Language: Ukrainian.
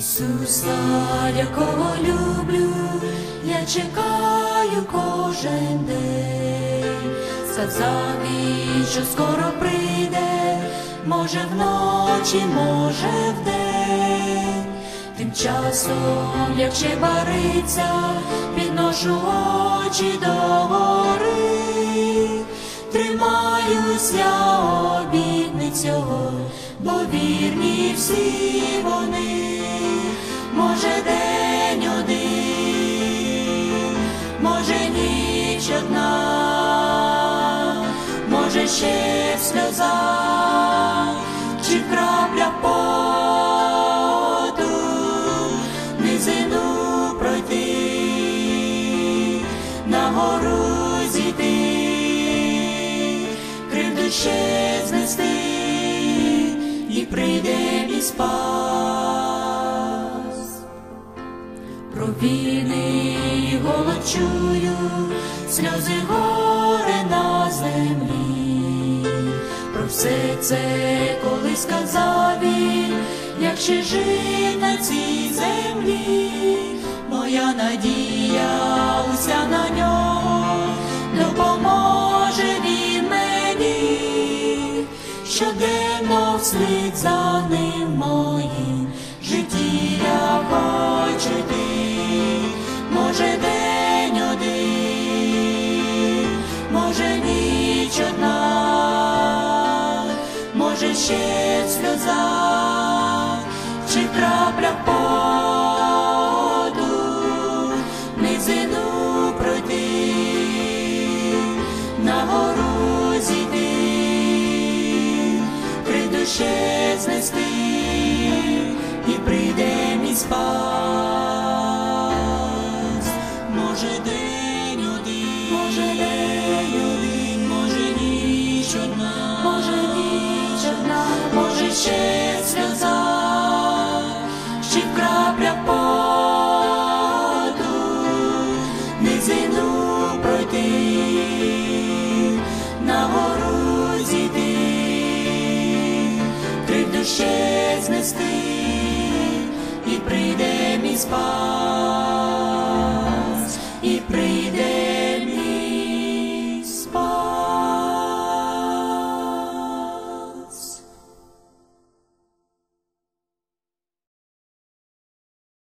Ісуса, якого люблю, я чекаю кожен день. Сказав він, що скоро прийде, може вночі, може вдень. Тим часом, як ще бариться, підношу очі до гори, тримаюсь я обітниць його, бо вірні всі вони, ніч одна, може ще сльоза, чи крапля поту, низину пройти, на гору зійти, кривду ще знести, і прийде мій спас. Про війни і голод чую, сльози горе на землі. Про все це коли сказав він, як ще жив на цій землі, моя надія уся на нього, допоможе він мені, щоденно вслід за ним моїм житті я хочу йти, ще сльоза, чи крапля поту, низину пройти, на гору зійти, прийду ще знести, і прийде мій спас. Може ще крапля поту, низину пройти, на гору зійти, кривду ще знести, і прийде мій спас.